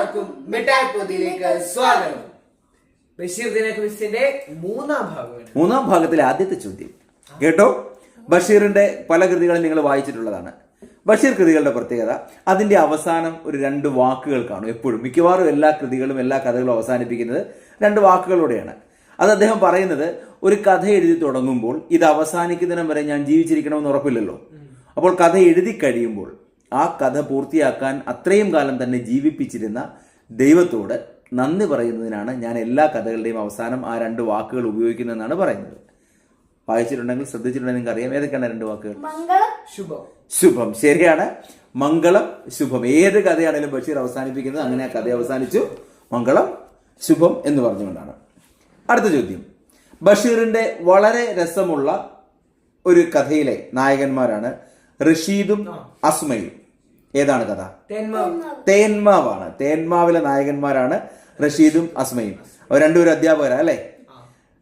എല്ലാവർക്കും മിഠായി പൊതിയിലേക്ക് സ്വാഗതം. ബഷീർ ദിന ക്വിസിന്റെ മൂന്നാം ഭാഗമാണ്. മൂന്നാം ഭാഗത്തിലെ ആദ്യത്തെ ചോദ്യം. കേട്ടോ? ബഷീറിന്റെ പല കൃതികളും നിങ്ങൾ വായിച്ചിട്ടുള്ളതാണ്. ബഷീർ കൃതികളുടെ പ്രത്യേകത അതിന്റെ അവസാനം ഒരു രണ്ട് വാക്കുകൾ കാണും എപ്പോഴും. മിക്കവാറും എല്ലാ കൃതികളും എല്ലാ കഥകളും അവസാനിപ്പിക്കുന്നത് രണ്ട് വാക്കുകളോടെയാണ്. അത് അദ്ദേഹം പറയുന്നത് ഒരു കഥ എഴുതി തുടങ്ങുമ്പോൾ ഇത് അവസാനിക്കുന്നതിനം വരെ ഞാൻ ജീവിച്ചിരിക്കണമെന്ന് ഉറപ്പില്ലല്ലോ. അപ്പോൾ കഥ എഴുതി കഴിയുമ്പോൾ ആ കഥ പൂർത്തിയാക്കാൻ അത്രയും കാലം തന്നെ ജീവിപ്പിച്ചിരുന്ന ദൈവത്തോട് നന്ദി പറയുന്നതിനാണ് ഞാൻ എല്ലാ കഥകളുടെയും അവസാനം ആ രണ്ട് വാക്കുകൾ ഉപയോഗിക്കുന്നതെന്നാണ് പറയുന്നത്. വായിച്ചിട്ടുണ്ടെങ്കിൽ ശ്രദ്ധിച്ചിട്ടുണ്ടെങ്കിൽ നിങ്ങൾക്ക് അറിയാം. ഏതൊക്കെയാണ് രണ്ട് വാക്കുകൾ? മംഗളം. ശുഭം. ശുഭം. ശരിയാണ്. മംഗളം ശുഭം. ഏത് കഥയാണെങ്കിലും ബഷീർ അവസാനിപ്പിക്കുന്നത് അങ്ങനെ ആ കഥ അവസാനിച്ചു. മംഗളം ശുഭം എന്ന് പറഞ്ഞുകൊണ്ടാണ്. അടുത്ത ചോദ്യം. ബഷീറിന്റെ വളരെ രസമുള്ള ഒരു കഥയിലെ നായകന്മാരാണ് റഷീദും അസ്മയും. ഏതാണ് കഥ? തേന്മാവ്. തേന്മാവാണ്. തേന്മാവിലെ നായകന്മാരാണ് റഷീദും അസ്മയും. അവർ രണ്ടുപേരും അധ്യാപകരാ അല്ലേ?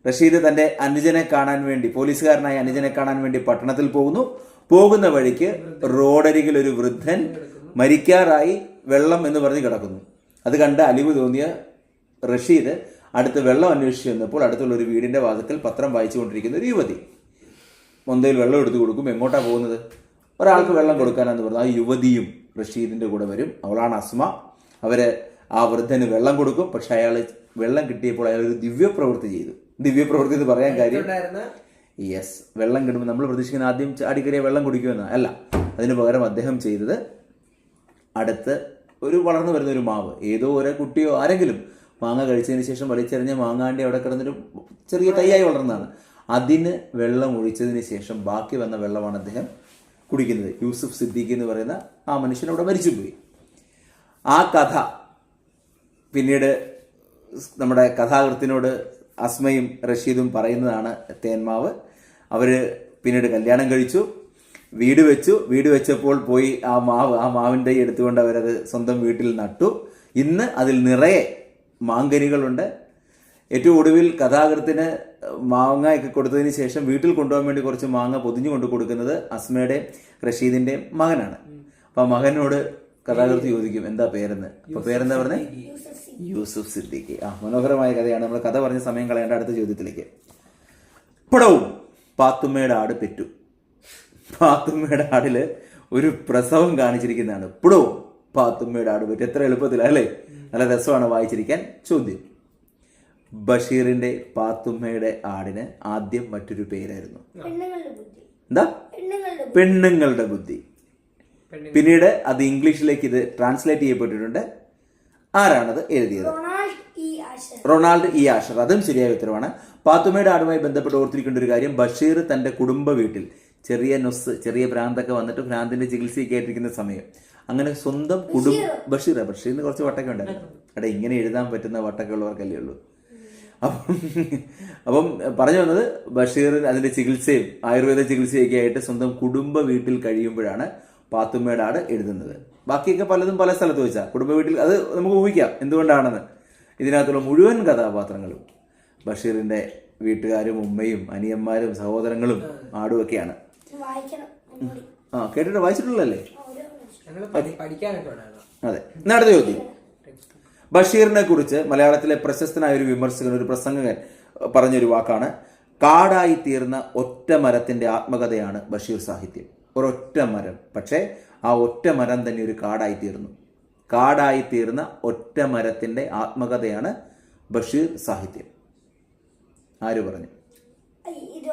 റഷീദ് തന്റെ അനുജനെ കാണാൻ വേണ്ടി പോലീസുകാരനായ അനുജനെ കാണാൻ വേണ്ടി പട്ടണത്തിൽ പോകുന്നു. പോകുന്ന വഴിക്ക് റോഡരികിൽ ഒരു വൃദ്ധൻ മരിക്കാറായി വെള്ളം എന്ന് പറഞ്ഞ് കിടക്കുന്നു. അത് കണ്ട് അലിവ് തോന്നിയ റഷീദ് അടുത്ത് വെള്ളം അന്വേഷിച്ച് വന്നപ്പോൾ അടുത്തുള്ള ഒരു വീടിന്റെ വാതിക്കൽ പത്രം വായിച്ചുകൊണ്ടിരിക്കുന്ന ഒരു യുവതി. മൊന്തയിൽ വെള്ളം എടുത്തു കൊടുക്കും. എങ്ങോട്ടാണ് പോകുന്നത്? ഒരാൾക്ക് വെള്ളം കൊടുക്കാനാന്ന് പറഞ്ഞു. ആ യുവതിയും റഷീദിന്റെ കൂടെ വരും. അവളാണ് അസ്മ. അവർ ആ വൃദ്ധന് വെള്ളം കൊടുക്കും. പക്ഷെ അയാൾ വെള്ളം കിട്ടിയപ്പോൾ അയാൾ ഒരു ദിവ്യപ്രവൃത്തി ചെയ്തു. ദിവ്യപ്രവൃത്തി എന്ന് പറയാൻ കാര്യം യെസ് വെള്ളം കിട്ടുമ്പോൾ നമ്മൾ പ്രതീക്ഷിക്കുന്ന ആദ്യം ചാടിക്കറിയ വെള്ളം കുടിക്കുമെന്ന്. അല്ല അതിന് പകരം അദ്ദേഹം ചെയ്തത് അടുത്ത് ഒരു വളർന്നു വരുന്ന ഒരു മാവ്. ഏതോ ഒരു കുട്ടിയോ ആരെങ്കിലും മാങ്ങ കഴിച്ചതിന് ശേഷം വലിച്ചെറിഞ്ഞ മാങ്ങാണ്ടി അവിടെ കിടന്നൊരു ചെറിയ തൈയായി വളർന്നതാണ്. അതിന് വെള്ളം ഒഴിച്ചതിന് ശേഷം ബാക്കി വന്ന വെള്ളമാണ് അദ്ദേഹം കുടിക്കുന്നത്. യൂസുഫ് സിദ്ദീഖ് എന്ന് പറയുന്ന ആ മനുഷ്യൻ അവിടെ മരിച്ചുപോയി. ആ കഥ പിന്നീട് നമ്മുടെ കഥാകൃത്തിനോട് അസ്മയും റഷീദും പറയുന്നതാണ് തേന്മാവ്. അവർ പിന്നീട് കല്യാണം കഴിച്ചു. വീട് വെച്ചു. വീട് വെച്ചപ്പോൾ പോയി ആ മാവ് ആ മാവിന്റെ എടുത്തുകൊണ്ട് അവരത് സ്വന്തം വീട്ടിൽ നട്ടു. ഇന്ന് അതിൽ നിറയെ മാങ്കനികളുണ്ട്. ഏറ്റവും ഒടുവിൽ കഥാകൃത്തിന് മാങ്ങയൊക്കെ കൊടുത്തതിന് ശേഷം വീട്ടിൽ കൊണ്ടുപോകാൻ വേണ്ടി കുറച്ച് മാങ്ങ പൊതിഞ്ഞു കൊണ്ട് കൊടുക്കുന്നത് അസ്മയുടെയും റഷീദിന്റെയും മകനാണ്. അപ്പൊ മകനോട് കഥാകൃത്ത് ചോദിക്കും എന്താ പേരെന്ന്? അപ്പൊ പേരെന്താ പറഞ്ഞേ? യൂസുഫ് സിദ്ദിഖ്. ആ മനോഹരമായ കഥയാണ്. നമ്മൾ കഥ പറഞ്ഞ സമയം കളയേണ്ട അടുത്ത ചോദ്യത്തിലേക്ക്. പടവും പാത്തുമ്മയുടെ ആട് പെറ്റു. പാത്തുമ്മയുടെ ആടിൽ ഒരു പ്രസവം കാണിച്ചിരിക്കുന്നതാണ്. പടവും പാത്തുമ്മയുടെ ആട് പെറ്റു. എത്ര എളുപ്പത്തിലാണ് അല്ലേ? നല്ല രസമാണ് വായിച്ചിരിക്കാൻ. ചോദ്യം. ബഷീറിന്റെ പാത്തുമ്മയുടെ ആടിന് ആദ്യം മറ്റൊരു പേരായിരുന്നു. എന്താ? പെണ്ണുങ്ങളുടെ ബുദ്ധി. പിന്നീട് അത് ഇംഗ്ലീഷിലേക്ക് ഇത് ട്രാൻസ്ലേറ്റ് ചെയ്യപ്പെട്ടിട്ടുണ്ട്. ആരാണത് എഴുതിയത്? Ronald E Asher Ronald E Asher. അതും ശരിയായ ഉത്തരവാണ്. പാത്തുമ്മയുടെ ആടുമായി ബന്ധപ്പെട്ട് ഓർത്തിരിക്കേണ്ട ഒരു കാര്യം ബഷീർ തന്റെ കുടുംബ വീട്ടിൽ ചെറിയ നൊസ് ചെറിയ ഭ്രാന്തൊക്കെ വന്നിട്ട് ഭ്രാന്തിന്റെ ചികിത്സയൊക്കെ ആയിട്ടിരിക്കുന്ന സമയം. അങ്ങനെ സ്വന്തം കുടുംബ ബഷീർ ബഷീറിന് കുറച്ച് വട്ടൊക്കെ ഉണ്ടായിരുന്നു. എടാ ഇങ്ങനെ എഴുതാൻ പറ്റുന്ന വട്ടൊക്കെ ഉള്ളവർക്കല്ലേ ഉള്ളൂ. അപ്പം അപ്പം പറഞ്ഞു വന്നത് ബഷീർ അതിന്റെ ചികിത്സയും ആയുർവേദ ചികിത്സയൊക്കെ ആയിട്ട് സ്വന്തം കുടുംബ വീട്ടിൽ കഴിയുമ്പോഴാണ് പാത്തുമ്മയുടെ ആട് എഴുതുന്നത്. ബാക്കിയൊക്കെ പലതും പല സ്ഥലത്ത് വെച്ചാൽ കുടുംബ വീട്ടിൽ അത് നമുക്ക് ഊഹിക്കാം. എന്തുകൊണ്ടാണെന്ന്. ഇതിനകത്തുള്ള മുഴുവൻ കഥാപാത്രങ്ങളും ബഷീറിന്റെ വീട്ടുകാരും ഉമ്മയും അനിയന്മാരും സഹോദരങ്ങളും ആടും ഒക്കെയാണ്. ആ കേട്ടിട്ട് വായിച്ചിട്ടുള്ളല്ലേ അതെ. എന്നാ അടുത്ത ചോദ്യം. ബഷീറിനെ കുറിച്ച് മലയാളത്തിലെ പ്രശസ്തനായ ഒരു വിമർശകൻ ഒരു പ്രസംഗകൻ പറഞ്ഞൊരു വാക്കാണ് കാടായി തീർന്ന ഒറ്റ മരത്തിന്റെ ആത്മകഥയാണ് ബഷീർ സാഹിത്യം. ഒരൊറ്റ മരം. പക്ഷേ ആ ഒറ്റ മരം തന്നെ ഒരു കാടായി തീർന്നു. കാടായി തീർന്ന ഒറ്റ മരത്തിന്റെ ആത്മകഥയാണ് ബഷീർ സാഹിത്യം. ആര് പറഞ്ഞു? ഇത്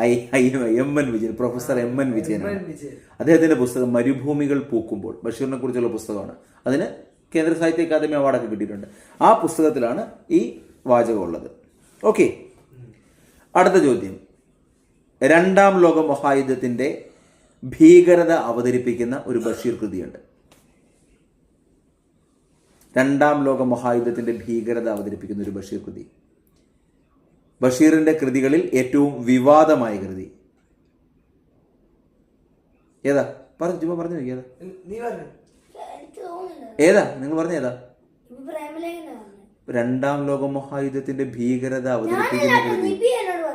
I I M N Vijayan professor M N വിജയനാണ്. വിജയൻ. അദ്ദേഹത്തിന്റെ പുസ്തകം മരുഭൂമികൾ പൂക്കുമ്പോൾ ബഷീറിനെ കുറിച്ചുള്ള പുസ്തകമാണ്. അതിന് കേന്ദ്ര സാഹിത്യ അക്കാദമി അവാർഡൊക്കെ കിട്ടിയിട്ടുണ്ട്. ആ പുസ്തകത്തിലാണ് ഈ വാചകം ഉള്ളത്. ഓക്കെ. അടുത്ത ചോദ്യം. രണ്ടാം ലോക മഹായുദ്ധത്തിന്റെ ഭീകരത അവതരിപ്പിക്കുന്ന ഒരു ബഷീർ കൃതിയുണ്ട്. രണ്ടാം ലോക മഹായുദ്ധത്തിന്റെ ഭീകരത അവതരിപ്പിക്കുന്ന ഒരു ബഷീർ കൃതി. ബഷീറിന്റെ കൃതികളിൽ ഏറ്റവും വിവാദമായ കൃതി. ഏതാ? പറഞ്ഞു ചുമ്മാ പറഞ്ഞു നോക്കി ഏതാ? നീ പറഞ്ഞു. ഏതാ? നിങ്ങൾ പറഞ്ഞ ഏതാ? രണ്ടാം ലോക മഹായുദ്ധത്തിന്റെ ഭീകരത അവതരിപ്പിക്കുന്ന കൃതി.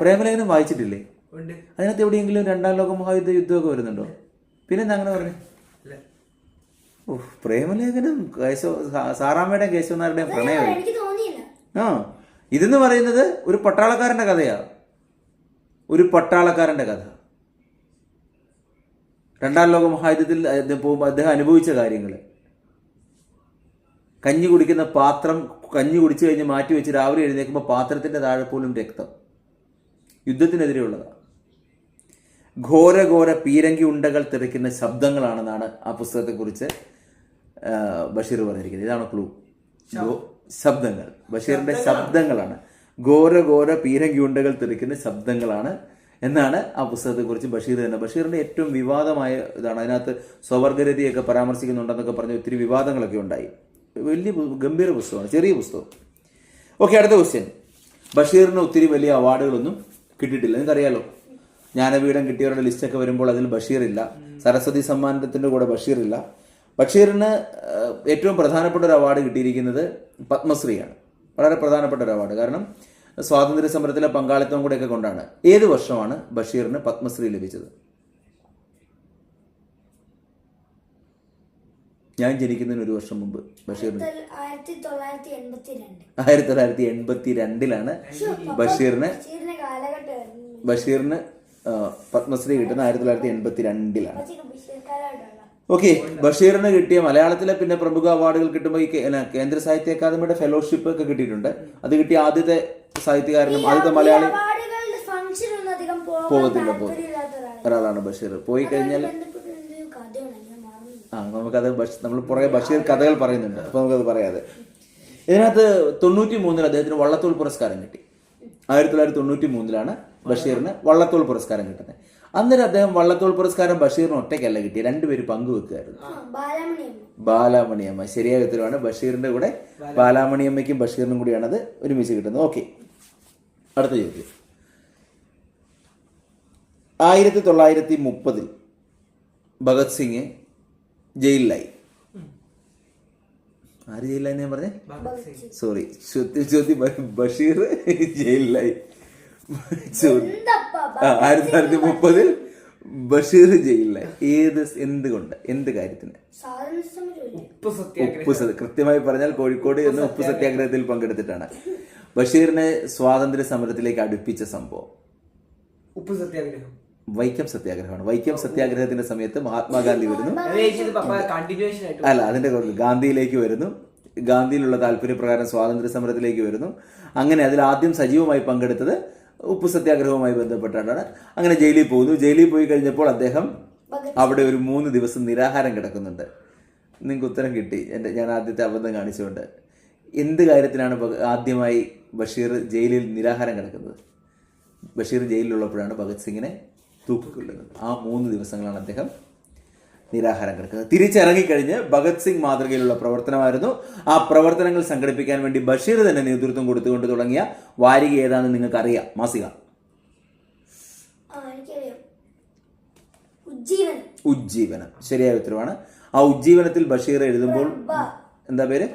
പ്രേമലേഖനം വായിച്ചിട്ടില്ലേ? ഉണ്ട്. അതിനകത്ത് എവിടെയെങ്കിലും രണ്ടാം ലോക മഹായുദ്ധ യുദ്ധമൊക്കെ വരുന്നുണ്ടോ? പിന്നെ എന്താ അങ്ങനെ പറഞ്ഞു? പ്രേമലേഖനം കേശവ സാറാമ്മയുടെയും കേശവനാരുടെയും പ്രണയം. എനിക്ക് തോന്നിയില്ല. ആ. ഇതെന്ന് പറയുന്നത് ഒരു പട്ടാളക്കാരന്റെ കഥയാണ് ഒരു പട്ടാളക്കാരന്റെ കഥ. രണ്ടാം ലോക മഹായുദ്ധത്തിൽ അദ്ദേഹം പോകുമ്പോൾ അദ്ദേഹം അനുഭവിച്ച കാര്യങ്ങൾ കഞ്ഞി കുടിക്കുന്ന പാത്രം കഞ്ഞി കുടിച്ചു കഴിഞ്ഞ് മാറ്റി വെച്ച് രാവിലെ എഴുന്നേൽക്കുമ്പോൾ പാത്രത്തിന്റെ താഴെ പോലും രക്തം. യുദ്ധത്തിനെതിരെയുള്ളതാണ് ഘോര ഘോര പീരങ്കി ഉണ്ടകൾ തെറിക്കുന്ന ശബ്ദങ്ങളാണെന്നാണ് ആ പുസ്തകത്തെക്കുറിച്ച് ബഷീർ പറഞ്ഞിരിക്കുന്നത്. ഇതാണ് ക്ലൂ ശബ്ദങ്ങൾ. ബഷീറിന്റെ ശബ്ദങ്ങളാണ്. ഘോര ഘോര പീരങ്കി ഉണ്ടകൾ തെറിക്കുന്ന ശബ്ദങ്ങളാണ് എന്നാണ് ആ പുസ്തകത്തെക്കുറിച്ച് ബഷീർ തന്നെ. ബഷീറിന്റെ ഏറ്റവും വിവാദമായ ഇതാണ്. അതിനകത്ത് സ്വവർഗരതിയൊക്കെ പരാമർശിക്കുന്നുണ്ടെന്നൊക്കെ പറഞ്ഞ് ഒത്തിരി വിവാദങ്ങളൊക്കെ ഉണ്ടായി. വലിയ ഗംഭീര പുസ്തകമാണ്. ചെറിയ പുസ്തകം. ഓക്കെ അടുത്ത ക്വസ്റ്റ്യൻ ബഷീറിന് ഒത്തിരി വലിയ അവാർഡുകളൊന്നും കിട്ടിയിട്ടില്ല. നിങ്ങൾക്കറിയാലോ? ജ്ഞാനപീഠം കിട്ടിയവരുടെ ലിസ്റ്റൊക്കെ വരുമ്പോൾ അതിൽ ബഷീർ ഇല്ല സരസ്വതി സമ്മാനത്തിന്റെ കൂടെ ബഷീർ ഇല്ല ബഷീറിന് ഏറ്റവും പ്രധാനപ്പെട്ട ഒരു അവാർഡ് കിട്ടിയിരിക്കുന്നത് പത്മശ്രീയാണ്. വളരെ പ്രധാനപ്പെട്ട ഒരു അവാർഡ്. കാരണം സ്വാതന്ത്ര്യ സമരത്തിലെ പങ്കാളിത്തം കൂടെയൊക്കെ കൊണ്ടാണ് ഏത് വർഷമാണ് ബഷീറിന് പത്മശ്രീ ലഭിച്ചത്? ഞാൻ ജനിക്കുന്നതിന് ഒരു വർഷം മുമ്പ് ബഷീറിന്. ആയിരത്തി തൊള്ളായിരത്തി എൺപത്തി രണ്ടിലാണ് ബഷീറിന് ബഷീറിന് പത്മശ്രീ കിട്ടുന്ന ആയിരത്തി തൊള്ളായിരത്തി എൺപത്തി രണ്ടിലാണ് ഓക്കെ ബഷീറിന് കിട്ടിയ മലയാളത്തിലെ പിന്നെ പ്രമുഖ അവാർഡുകൾ കിട്ടുമ്പോൾ ഈ കേന്ദ്ര സാഹിത്യ അക്കാദമിയുടെ ഫെലോഷിപ്പ് ഒക്കെ കിട്ടിയിട്ടുണ്ട്. അത് കിട്ടിയ ആദ്യത്തെ സാഹിത്യകാരനും ആദ്യത്തെ മലയാളി പോകത്തില്ല, ഒരാളാണ് ബഷീർ. പോയി കഴിഞ്ഞാൽ ആ നമുക്കത് നമ്മൾ പുറകെ ബഷീർ കഥകൾ പറയുന്നുണ്ട്. അപ്പൊ നമുക്കത് പറയാതെ. ഇതിനകത്ത് തൊണ്ണൂറ്റി മൂന്നിൽ അദ്ദേഹത്തിന് വള്ളത്തോൾ പുരസ്കാരം കിട്ടി. ആയിരത്തി തൊള്ളായിരത്തി തൊണ്ണൂറ്റി മൂന്നിലാണ് ബഷീറിന് വള്ളത്തോൾ പുരസ്കാരം കിട്ടുന്നത്. അന്നേരം അദ്ദേഹം വള്ളത്തോൾ പുരസ്കാരം ബഷീറിന് ഒറ്റയ്ക്കല്ല കിട്ടി രണ്ടുപേര് പങ്കുവെക്കുകയായിരുന്നു ആ, ബാലമണിയമ്മ ബാലാമണിയമ്മ ശരിയായ ഉത്തരവാണ് ബഷീറിന്റെ കൂടെ ബാലാമണിയമ്മയ്ക്കും ബഷീറിനും കൂടിയാണത് ഒരുമിച്ച് കിട്ടുന്നത്. ഓക്കെ. അടുത്ത ചോദ്യം. ആയിരത്തി തൊള്ളായിരത്തി മുപ്പതിൽ ഭഗത് സിംഗ് ജയിലിലായി. ആര് ജയിലിലായി ഞാൻ പറഞ്ഞേ? സോറി ചോദ്യം ബഷീർ ജയിലിലായി. ആയിരത്തി തൊള്ളായിരത്തി മുപ്പതിൽ ബഷീർ ജയിലിലായി. ഏത് എന്തുകൊണ്ട് എന്ത് കാര്യത്തിന്? ഉപ്പു കൃത്യമായി പറഞ്ഞാൽ കോഴിക്കോട് എന്ന ഉപ്പ് സത്യാഗ്രഹത്തിൽ പങ്കെടുത്തിട്ടാണ്. ബഷീറിനെ സ്വാതന്ത്ര്യ സമരത്തിലേക്ക് അടുപ്പിച്ച സംഭവം? ഉപ്പ് സത്യാഗ്രഹം. വൈക്കം സത്യാഗ്രഹമാണ്. വൈക്കം സത്യാഗ്രഹത്തിന്റെ സമയത്ത് മഹാത്മാഗാന്ധി വരുന്നു. അല്ല അതിന്റെ കുറവ്. ഗാന്ധിയിലേക്ക് വരുന്നു. ഗാന്ധിയിലുള്ള താല്പര്യപ്രകാരം സ്വാതന്ത്ര്യ സമരത്തിലേക്ക് വരുന്നു. അങ്ങനെ അതിൽ ആദ്യം സജീവമായി പങ്കെടുത്തത് ഉപ്പ് സത്യാഗ്രഹവുമായി ബന്ധപ്പെട്ടാണ്. അങ്ങനെ ജയിലിൽ പോകുന്നു. ജയിലിൽ പോയി കഴിഞ്ഞപ്പോൾ അദ്ദേഹം അവിടെ ഒരു മൂന്ന് ദിവസം നിരാഹാരം കിടക്കുന്നുണ്ട്. നിങ്ങൾക്ക് ഉത്തരം കിട്ടി. എന്റെ ഞാൻ ആദ്യത്തെ അബദ്ധം കാണിച്ചുകൊണ്ട്. എന്ത് കാര്യത്തിനാണ് ആദ്യമായി ബഷീർ ജയിലിൽ നിരാഹാരം കിടക്കുന്നത്? ബഷീർ ജയിലിലുള്ളപ്പോഴാണ് ഭഗത് സിംഗിനെ തൂക്കിക്കൊല്ലുന്നത്. ആ മൂന്ന് ദിവസങ്ങളാണ് അദ്ദേഹം നിരാഹാരം കിടക്കുന്നത് തിരിച്ചിറങ്ങിക്കഴിഞ്ഞ് ഭഗത് സിംഗ് മാതൃകയിലുള്ള പ്രവർത്തനമായിരുന്നു. ആ പ്രവർത്തനങ്ങൾ സംഘടിപ്പിക്കാൻ വേണ്ടി ബഷീർ തന്നെ നേതൃത്വം കൊടുത്തുകൊണ്ട് തുടങ്ങിയ വാരിക ഏതാണെന്ന് നിങ്ങൾക്ക് അറിയാം മാസിക ഉജ്ജീവനം. ശരിയായ ഉത്തരവാണ്. ആ ഉജ്ജീവനത്തിൽ ബഷീർ എഴുതുമ്പോൾ എന്താ പേര്?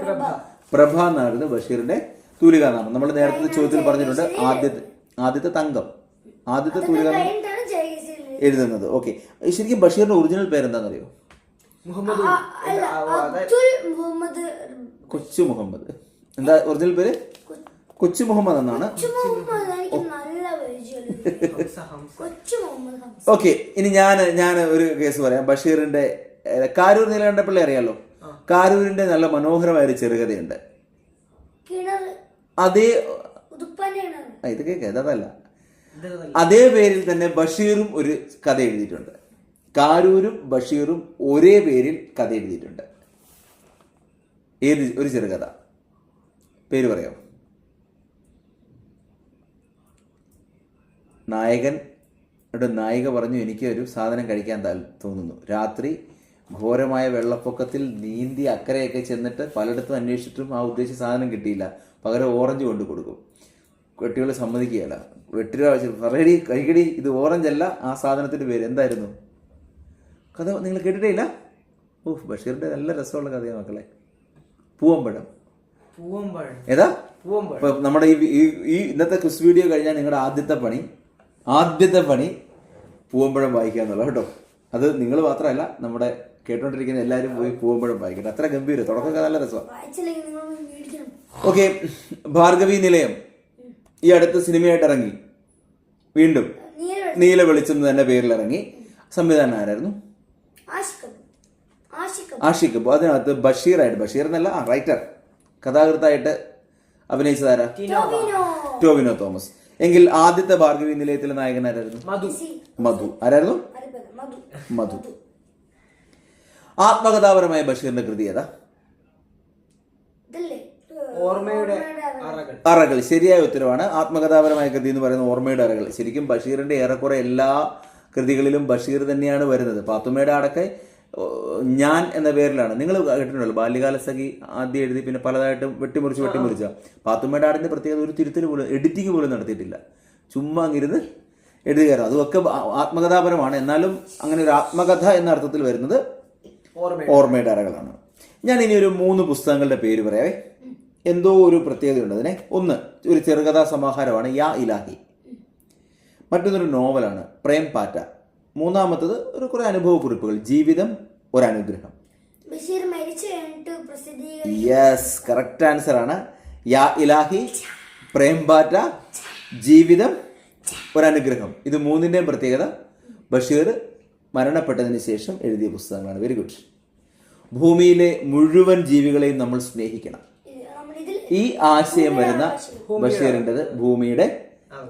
പ്രഭ. എന്നായിരുന്നു ബഷീറിന്റെ തൂലിക നാമം നമ്മൾ നേരത്തെ ചോദ്യത്തിൽ പറഞ്ഞിട്ടുണ്ട് ആദ്യത്തെ ആദ്യത്തെ തങ്കം. ആദ്യത്തെ ജയകേസരി എഴുതുന്നത്. ഓക്കെ ശരിക്കും ബഷീറിന്റെ ഒറിജിനൽ പേരെന്താണെന്നറിയോ? മുഹമ്മദ് അല്ല അബ്ദുൽ മുഹമ്മദ്. കൊച്ചു മുഹമ്മദ്. എന്താ ഒറിജിനൽ പേര്? കൊച്ചു മുഹമ്മദ് എന്നാണ്. ഓക്കെ ഇനി ഞാൻ ഞാൻ ഒരു കേസ് പറയാം. ബഷീറിന്റെ കാരൂർ നീലകണ്ഠപ്പിള്ളി അറിയാലോ? കാരൂരിന്റെ നല്ല മനോഹരമായ ഒരു ചെറുകഥയുണ്ട് അതേ ഉതുപ്പന്റെ കിണർ ആ, ഇത് കേക്കേ അതല്ല. അതേ പേരിൽ തന്നെ ബഷീറും ഒരു കഥ എഴുതിയിട്ടുണ്ട്. കാരൂരും ബഷീറും ഒരേ പേരിൽ കഥ എഴുതിയിട്ടുണ്ട്. ഏത് ഒരു ചെറുകഥ. പേര് പറയാം നായകൻ നായിക പറഞ്ഞു എനിക്ക് ഒരു സാധനം കഴിക്കാൻ തോന്നുന്നു. രാത്രി ഘോരമായ വെള്ളപ്പൊക്കത്തിൽ നീന്തി അക്കരയൊക്കെ ചെന്നിട്ട് പലയിടത്തും അന്വേഷിച്ചിട്ടും ആ ഉദ്ദേശിച്ച സാധനം കിട്ടിയില്ല. പകരം ഓറഞ്ച് കൊണ്ട് കൊടുക്കും. കുട്ടികൾ സമ്മതിക്കുകയല്ല. വെട്ടിര പറയടി കൈകടി ഇത് ഓറഞ്ച് അല്ല ആ സാധനത്തിന്റെ പേര് എന്തായിരുന്നു? കഥ നിങ്ങൾ കേട്ടിട്ടേ ഇല്ല ഓഹ് ബഷീറിന്റെ നല്ല രസമുള്ള കഥയാണ് മക്കളെ. പൂവമ്പഴം പൂവമ്പഴം ഏതാ? പൂവമ്പഴം ഇപ്പം നമ്മുടെ ഈ ഈ- ഇന്നത്തെ ക്വിസ് വീഡിയോ കഴിഞ്ഞാൽ നിങ്ങളുടെ ആദ്യത്തെ പണി ആദ്യത്തെ പണി പൂവമ്പഴം വായിക്കുക എന്നുള്ളത് കേട്ടോ. അത് നിങ്ങൾ മാത്രമല്ല നമ്മുടെ കേട്ടോണ്ടിരിക്കുന്ന എല്ലാവരും പോയി പൂവമ്പഴം വായിക്കട്ടെ. അത്ര ഗംഭീരം. തുടക്കമൊക്കെ നല്ല രസമാണ്. ഓക്കെ ഭാർഗവി നിലയം. ഈ അടുത്ത സിനിമയായിട്ട് ഇറങ്ങി. വീണ്ടും നീല വെളിച്ചം തന്നെ പേരിൽ ഇറങ്ങി. സംവിധാനം ആരായിരുന്നു? ആഷിഖ്. അപ്പോൾ അതിനകത്ത് ബഷീറായിട്ട് ബഷീർ എന്നല്ല ആ റൈറ്റർ കഥാകൃത്തായിട്ട് അഭിനയിച്ചതാരാ ടോവിനോ. ടോവിനോ. തോമസ്. എങ്കിൽ ആദ്യത്തെ ഭാർഗവി നിലയത്തിലെ നായകൻ ആരായിരുന്നു? മധു. മധു. ആരായിരുന്നു? മധു. മധു. ആത്മകഥാപരമായ ബഷീറിന്റെ കൃതി ഏതാ? ഇതല്ലേ? ഓർമ്മയുടെ. അറകൾ. ശരിയായ ഉത്തരവാണ്. ആത്മകഥാപരമായ കൃതി എന്ന് പറയുന്ന ഓർമ്മയുടെ അറകൾ. ശരിക്കും ബഷീറിന്റെ ഏറെക്കുറെ എല്ലാ കൃതികളിലും ബഷീർ തന്നെയാണ് വരുന്നത്. പാത്തുമ്മയുടെ അടക്കെ ഞാൻ എന്ന പേരിലാണ്. നിങ്ങൾ കേട്ടിട്ടുണ്ടല്ലോ ബാല്യകാല സഖി ആദ്യം എഴുതി പിന്നെ പലതായിട്ടും വെട്ടിമുറിച്ച് വെട്ടിമുറിച്ച. പാത്തുമ്മയുടെ ആടിന്റെ പ്രത്യേകത ഒരു തിരുത്തൽ പോലും എഡിറ്റിംഗ് പോലും നടത്തിയിട്ടില്ല. ചുമ്മാ അങ്ങിരുന്ന് എഴുതുകയായിരുന്നു അതുമൊക്കെ ആത്മകഥാപരമാണ്. എന്നാലും അങ്ങനെ ഒരു ആത്മകഥ എന്ന അർത്ഥത്തിൽ വരുന്നത് ഓർമ്മ ഓർമ്മയുടെ അറകളാണ്. ഞാൻ ഇനി ഒരു മൂന്ന് പുസ്തകങ്ങളുടെ പേര് പറയാവേ. എന്തോ ഒരു പ്രത്യേകതയുണ്ട് അതിനെ ഒന്ന് ഒരു ചെറുകഥാ സമാഹാരമാണ് യാ ഇലാഹി. മറ്റൊന്നൊരു നോവലാണ് പ്രേം പാറ്റ. മൂന്നാമത്തത് ഒരു കുറേ അനുഭവ കുറിപ്പുകൾ ജീവിതം ഒരനുഗ്രഹം. യെസ് കറക്റ്റ് ആൻസർ ആണ് യാ ഇലാഹി പ്രേം പാറ്റ ജീവിതം ഒരനുഗ്രഹം. ഇത് മൂന്നിന്റെയും പ്രത്യേകത ബഷീർ മരണപ്പെട്ടതിന് ശേഷം എഴുതിയ പുസ്തകങ്ങളാണ്. വെരി ഗുഡ് ഭൂമിയിലെ മുഴുവൻ ജീവികളെയും നമ്മൾ സ്നേഹിക്കണം. ഈ ആശയം വരുന്ന ബഷീറിന്റെത് ഭൂമിയുടെ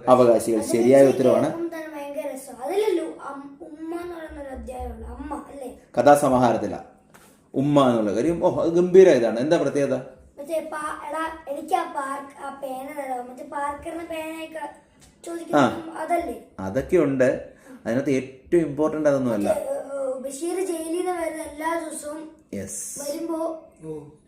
അവകാശികൾ. ശരിയായ ഉത്തരവാണ്. കഥാസമാഹാരത്തില. ഉമ്മ എന്നുള്ള കാര്യം. ഓ അത് ഗംഭീര ഇതാണ് എന്താ പ്രത്യേകത? അതൊക്കെ ഉണ്ട്. അതിനകത്ത് ഏറ്റവും ഇമ്പോർട്ടന്റ് അതൊന്നുമല്ല ബഷീർ ജയിലിൽ നിന്ന് വരുന്ന എല്ലാ ദിവസവും യെസ് വരുമ്പോ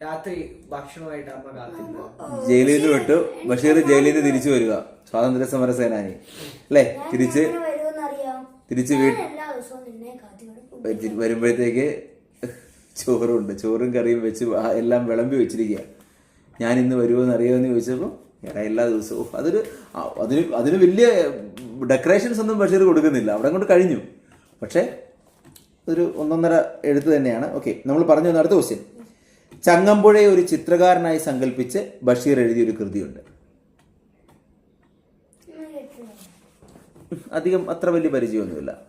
രാത്രി ഭക്ഷണമായിട്ട് അമ്മ കാത്തിരുന്നു ജയിലിൽ നിന്ന് വിട്ടു. ബഷീർ ജയിലിൽ നിന്ന് തിരിച്ചു വരിക. സ്വാതന്ത്ര്യ സമര സേനാനി. അല്ലേ? തിരിച്ച് തിരിച്ച് വീട്ടിൽ എല്ലാ ദിവസവും നിന്നെ കാത്തിവിടെ വരും- വരുമ്പോഴത്തേക്ക് ചോറുണ്ട്. ചോറും കറിയും വെച്ച് എല്ലാം വിളമ്പി വെച്ചിരിക്കുക. ഞാൻ ഇന്ന് വരുമോ എന്ന് അറിയാമെന്ന് ചോദിച്ചപ്പോൾ എടാ എല്ലാ ദിവസവും. അതൊരു അതിന് അതിന് വലിയ ഡെക്കറേഷൻസ് ഒന്നും ബഷീർ കൊടുക്കുന്നില്ല. അവിടെ കൊണ്ട് കഴിഞ്ഞു. പക്ഷേ ഒരു ഒന്നൊന്നര എഴുത്ത് തന്നെയാണ്. ഓക്കെ നമ്മൾ പറഞ്ഞു വന്ന അടുത്ത ക്വസ്റ്റ്യൻ ചങ്ങമ്പുഴയെ ഒരു ചിത്രകാരനായി സങ്കല്പിച്ച് ബഷീർ എഴുതിയൊരു കൃതിയുണ്ട്. അധികം അത്ര വലിയ പരിചയമൊന്നുമില്ല.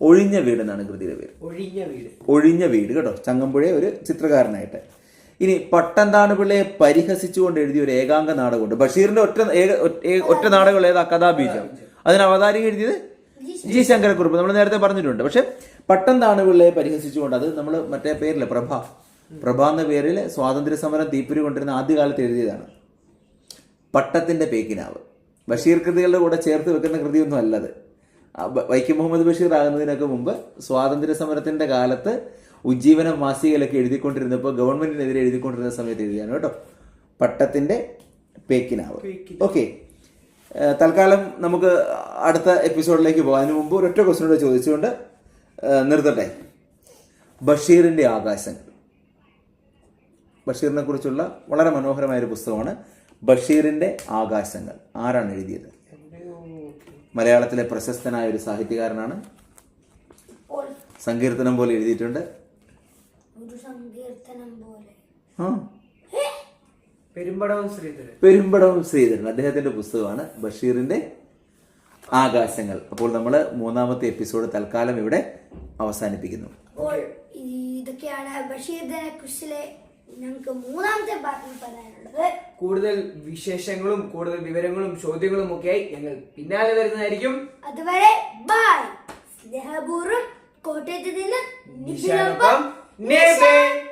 ഒഴിഞ്ഞ വീട് എന്നാണ് കൃതിയുടെ പേര്. ഒഴിഞ്ഞ വീട്. ഒഴിഞ്ഞ വീട് കേട്ടോ. ചങ്ങമ്പുഴയെ ഒരു ചിത്രകാരനായിട്ട്. ഇനി പട്ടന്താണ് പിള്ളയെ പരിഹസിച്ചുകൊണ്ട് എഴുതിയ ഒരു ഏകാംഗ നാടകമുണ്ട്? ബഷീറിന്റെ ഒറ്റ ഒറ്റ- ഏ- ഒറ്റ നാടകം ഏതാ? കഥാബീജം. അതിന് അവതാരിക എഴുതിയത് ജി ശങ്കരക്കുറുപ്പ്. നമ്മൾ നേരത്തെ പറഞ്ഞിട്ടുണ്ട്. പക്ഷെ പട്ടന്താണ് പിള്ളയെ പരിഹസിച്ചുകൊണ്ട്? അത് നമ്മൾ മറ്റേ പേരില്ല പ്രഭ. പ്രഭ എന്ന പേരിൽ സ്വാതന്ത്ര്യ സമരം തീപ്പുരി കൊണ്ടിരുന്ന ആദ്യകാലത്ത് എഴുതിയതാണ്. പട്ടത്തിന്റെ പേക്കിനാവ്. ബഷീർ കൃതികളുടെ കൂടെ ചേർത്ത് വെക്കുന്ന കൃതിയൊന്നും അല്ലത്. വൈക്കം മുഹമ്മദ് ബഷീർ ആകുന്നതിനൊക്കെ മുമ്പ് സ്വാതന്ത്ര്യ സമരത്തിന്റെ കാലത്ത് ഉജ്ജീവനം മാസികയിലൊക്കെ എഴുതിക്കൊണ്ടിരുന്നപ്പോൾ ഗവൺമെന്റിനെതിരെ എഴുതിക്കൊണ്ടിരുന്ന സമയത്ത് എഴുതിയാണ് കേട്ടോ? പട്ടത്തിന്റെ പേക്കിനാവ്. ഓക്കെ. തൽക്കാലം നമുക്ക് അടുത്ത എപ്പിസോഡിലേക്ക് പോകാൻ അതിന് മുമ്പ് ഒരൊറ്റ ക്വസ്റ്റിനോട് ചോദിച്ചുകൊണ്ട് നിർത്തട്ടെ. ബഷീറിന്റെ ആകാശങ്ങൾ ബഷീറിനെ കുറിച്ചുള്ള വളരെ മനോഹരമായ ഒരു പുസ്തകമാണ് ബഷീറിന്റെ ആകാശങ്ങൾ. ആരാണ് എഴുതിയത്? മലയാളത്തിലെ പ്രശസ്തനായ ഒരു സാഹിത്യകാരനാണ് സങ്കീർത്തനം പോലെ എഴുതിയിട്ടുണ്ട്. ഒരു സങ്കീർത്തനം പോലെ. പെരുമ്പടവും ശ്രീധരൻ. പെരുമ്പടവും ശ്രീധരൻ അദ്ദേഹത്തിന്റെ പുസ്തകമാണ് ബഷീറിന്റെ ആകാശങ്ങൾ. അപ്പോൾ നമ്മൾ മൂന്നാമത്തെ എപ്പിസോഡ് തൽക്കാലം ഇവിടെ അവസാനിപ്പിക്കുന്നു. അപ്പോൾ ഇതൊക്കെയാണ് ബഷീറിനെ കുറിച്ചിലെ ഞങ്ങൾക്ക് മൂന്നാമത്തെ പാർട്ടിൽ പറയാനുള്ളത്. കൂടുതൽ വിശേഷങ്ങളും കൂടുതൽ വിവരങ്ങളും ചോദ്യങ്ങളും ഒക്കെയായി ഞങ്ങൾ പിന്നാലെ വരുന്നതായിരിക്കും. അതുവരെ ബൈ. സ്നേഹപൂർവം കോട്ടയത്ത് നിന്ന് MB